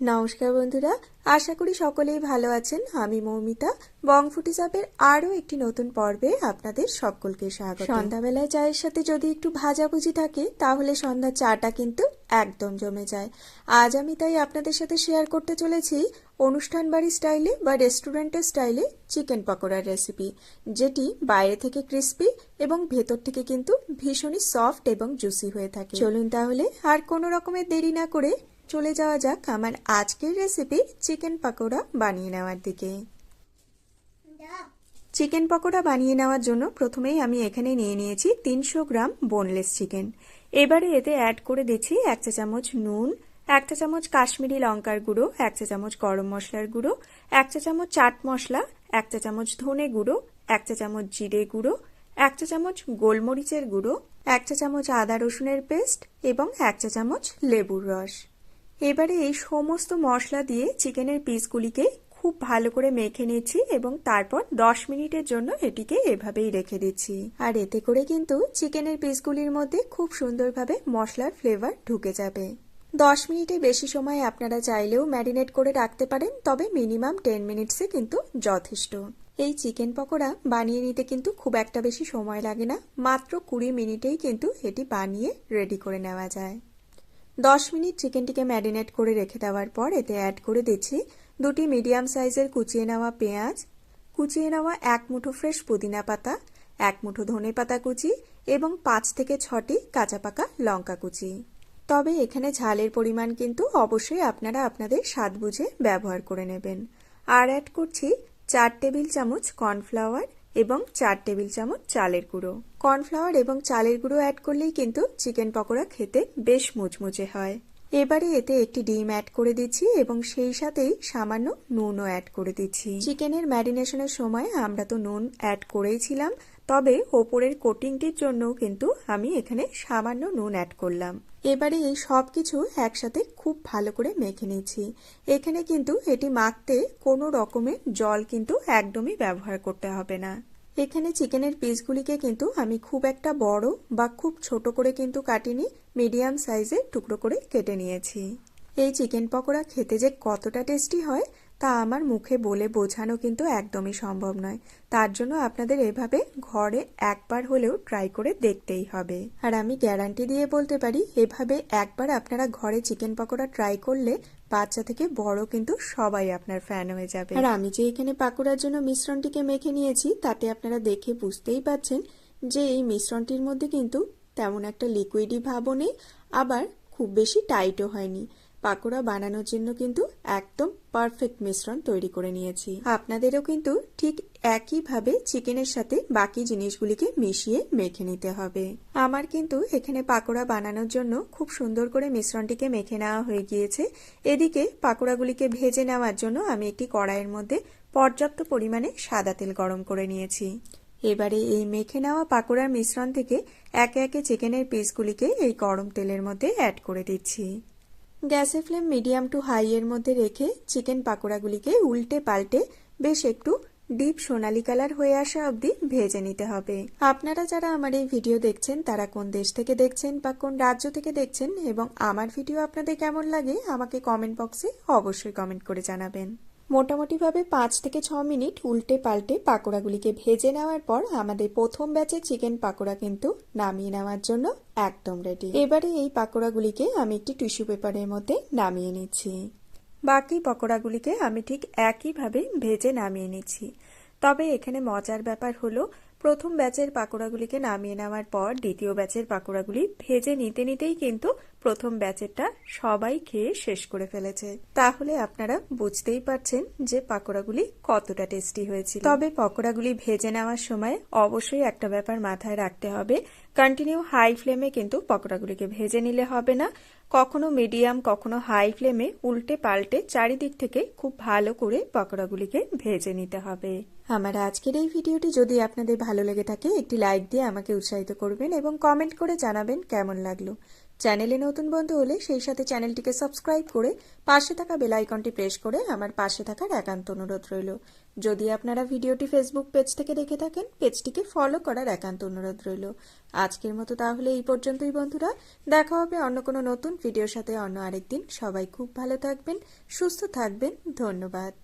নমস্কার বন্ধুরা, আশা করি সকলেই ভালো আছেন। আমি মৌমিতা। বং ফুটিজাপের আরও একটি নতুন পর্বে আপনাদের সকলকে স্বাগত। সন্ধ্যাবেলায় চায়ের সাথে যদি একটু ভাজাভুজি থাকে, তাহলে সন্ধ্যার চাটা কিন্তু একদম জমে যায়। আজ আমি তাই আপনাদের সাথে শেয়ার করতে চলেছি অনুষ্ঠান বাড়ি স্টাইলে বা রেস্টুরেন্টের স্টাইলে চিকেন পকোড়ার রেসিপি, যেটি বাইরে থেকে ক্রিস্পি এবং ভেতর থেকে কিন্তু ভীষণই সফট এবং জুসি হয়ে থাকে। চলুন তাহলে আর কোনো রকমের দেরি না করে চলে যাওয়া যাক আমার আজকের রেসিপি চিকেন পকোড়া বানিয়ে নেওয়ার দিকে। চিকেন পকোড়া বানিয়ে নেওয়ার জন্য প্রথমেই আমি এখানে নিয়ে নিয়েছি তিনশো গ্রাম বোনলেস চিকেন এবারে এতে অ্যাড করে দিচ্ছি এক চা চামচ নুন, এক চা চামচ কাশ্মীরি লঙ্কার গুঁড়ো, এক চা চামচ গরম মশলার গুঁড়ো, এক চা চামচ চাট মশলা, এক চা চামচ ধনে গুঁড়ো, এক চা চামচ জিরে গুঁড়ো, এক চা চামচ গোলমরিচের গুঁড়ো, এক চা চামচ আদা রসুনের পেস্ট এবং এক চা চামচ লেবুর রস। এবারে এই সমস্ত মশলা দিয়ে চিকেনের পিসগুলিকে খুব ভালো করে মেখে নিচ্ছি এবং তারপর দশ মিনিটের জন্য এটিকে এভাবেই রেখে দিচ্ছি। আর এতে করে কিন্তু চিকেনের পিসগুলির মধ্যে খুব সুন্দরভাবে মশলার ফ্লেভার ঢুকে যাবে। দশ মিনিটে বেশি সময় আপনারা চাইলেও ম্যারিনেট করে রাখতে পারেন, তবে মিনিমাম টেন মিনিটসে কিন্তু যথেষ্ট। এই চিকেন পকোড়া বানিয়ে নিতে কিন্তু খুব একটা বেশি সময় লাগে না, মাত্র কুড়ি মিনিটেই কিন্তু এটি বানিয়ে রেডি করে নেওয়া যায়। দশ মিনিট চিকেনটিকে ম্যারিনেট করে রেখে দেওয়ার পর এতে অ্যাড করে দিচ্ছি দুটি মিডিয়াম সাইজের কুচিয়ে নেওয়া পেঁয়াজ, কুচিয়ে নেওয়া এক মুঠো ফ্রেশ পুদিনা পাতা, এক মুঠো ধনে পাতা কুচি এবং পাঁচ থেকে ছটি কাঁচা পাকা লঙ্কা কুচি। তবে এখানে ঝালের পরিমাণ কিন্তু অবশ্যই আপনারা আপনাদের স্বাদ বুঝে ব্যবহার করে নেবেন। আর অ্যাড করছি চার টেবিল চামচ কর্নফ্লাওয়ার এবং চার টেবিল চামচ চালের গুঁড়ো। কর্নফ্লাওয়ার এবং চালের গুঁড়ো অ্যাড করলেই কিন্তু চিকেন পকোড়া খেতে বেশ মুচমুচে হয়। এবারে এতে একটি ডিম অ্যাড করে দিচ্ছি এবং সেই সাথেই সামান্য নুনও অ্যাড করে দিচ্ছি। চিকেনের ম্যারিনেশনের সময় আমরা তো নুন অ্যাড করেইছিলাম তবে ওপরের কোটিংটির জন্য কিন্তু আমি এখানে সামান্য নুন অ্যাড করলাম। এবারে এই সব কিছু একসাথে খুব ভালো করে মেখে নিচ্ছি। এখানে কিন্তু এটি মাখতে কোনো রকমের জল কিন্তু একদমই ব্যবহার করতে হবে না। এখানে চিকেনের পিসগুলিকে কিন্তু আমি খুব একটা বড় বা খুব ছোট করে কিন্তু কাটিনি, মিডিয়াম সাইজের টুকরো করে কেটে নিয়েছি। এই চিকেন পকোড়া খেতে যে কতটা টেস্টি হয় তা আমার মুখে বলে বোঝানো কিন্তু একদমই সম্ভব নয়। তার জন্য আপনাদের এভাবে ঘরে একবার হলেও ট্রাই করে দেখতেই হবে। আর আমি গ্যারান্টি দিয়ে বলতে পারি, এভাবে একবার আপনারা ঘরে চিকেন পকোড়া ট্রাই করলে বাচ্চা থেকে বড় কিন্তু সবাই আপনার ফ্যান হয়ে যাবে। আর আমি যে এখানে পাকোড়ার জন্য মিশ্রণটিকে মেখে নিয়েছি, তাতে আপনারা দেখে বুঝতেই পারছেন যে এই মিশ্রণটির মধ্যে কিন্তু তেমন একটা লিকুইডি ভাবও নেই, আবার খুব বেশি টাইটও হয়নি। পাকোড়া বানানোর জন্য কিন্তু একদম পারফেক্ট মিশ্রণ তৈরি করে নিয়েছি। আপনাদেরও কিন্তু ঠিক একইভাবে চিকেনের সাথে বাকি জিনিসগুলিকে মিশিয়ে মেখে নিতে হবে। আমার কিন্তু এখানে পাকোড়া বানানোর জন্য খুব সুন্দর করে মিশ্রণটিকে মেখে নেওয়া হয়ে গিয়েছে। এদিকে পাকোড়াগুলিকে ভেজে নেওয়ার জন্য আমি একটি কড়াইয়ের মধ্যে পর্যাপ্ত পরিমাণে সাদা তেল গরম করে নিয়েছি। এবারে এই মেখে নেওয়া পাকোড়ার মিশ্রণ থেকে একে একে চিকেনের পিসগুলিকে এই গরম তেলের মধ্যে অ্যাড করে দিচ্ছি। গ্যাসের ফ্লেম মিডিয়াম টু হাই এর মধ্যে রেখে চিকেন পাকোড়াগুলিকে উল্টে পাল্টে বেশ একটু ডিপ সোনালি কালার হয়ে আসা অবধি ভেজে নিতে হবে। আপনারা যারা আমার এই ভিডিও দেখছেন, তারা কোন দেশ থেকে দেখছেন বা কোন রাজ্য থেকে দেখছেন এবং আমার ভিডিও আপনাদের কেমন লাগে, আমাকে কমেন্ট বক্সে অবশ্যই কমেন্ট করে জানাবেন। মোটামুটিভাবে পাঁচ থেকে ছ মিনিট উল্টে পাল্টে পাকোড়াগুলিকে ভেজে নেওয়ার পর আমাদের প্রথম ব্যাচের চিকেন পাকোড়া কিন্তু নামিয়ে নেওয়ার জন্য একদম রেডি এবারে এই পাকোড়াগুলিকে আমি একটি টিস্যু পেপারের মধ্যে নামিয়ে নিচ্ছি। বাকি পকোড়াগুলিকে আমি ঠিক একইভাবে ভেজে নামিয়ে নিচ্ছি। তবে এখানে মজার ব্যাপার হলো প্রথম ব্যাচের পাকোড়াগুলিকে নামিয়ে নেওয়ার পর দ্বিতীয় ব্যাচের পাকোড়াগুলি ভেজে নিতে নিতেই কিন্তু প্রথম ব্যাচেরটা সবাই খেয়ে শেষ করে ফেলেছে। তাহলে আপনারা বুঝতেই পারছেন যে পাকোড়াগুলি কতটা টেস্টি হয়েছিল। তবে পকোড়াগুলি ভেজে নেওয়ার সময় অবশ্যই একটা ব্যাপার মাথায় রাখতে হবে কন্টিনিউ হাই ফ্লেমে কিন্তু পকোড়াগুলিকে ভেজে নিলে হবে না। কখনো মিডিয়াম কখনো হাই ফ্লেমে উল্টে পাল্টে চারিদিক থেকে খুব ভালো করে পকোড়াগুলিকে ভেজে নিতে হবে। আমার আজকের এই ভিডিওটি যদি আপনাদের ভালো লেগে থাকে, একটি লাইক দিয়ে আমাকে উৎসাহিত করবেন এবং কমেন্ট করে জানাবেন কেমন লাগল। চ্যানেলে নতুন বন্ধু হলে সেই সাথে চ্যানেলটিকে সাবস্ক্রাইব করে পাশে থাকা বেল আইকনটি প্রেস করে আমার পাশে থাকার একান্ত অনুরোধ রইল। যদি আপনারা ভিডিওটি ফেসবুক পেজ থেকে দেখে থাকেন পেজটিকে ফলো করার একান্ত অনুরোধ রইল। আজকের মতো তাহলে এই পর্যন্তই বন্ধুরা। দেখা হবে অন্য কোনো নতুন ভিডিওর সাথে অন্য আরেকদিন। সবাই খুব ভালো থাকবেন, সুস্থ থাকবেন। ধন্যবাদ।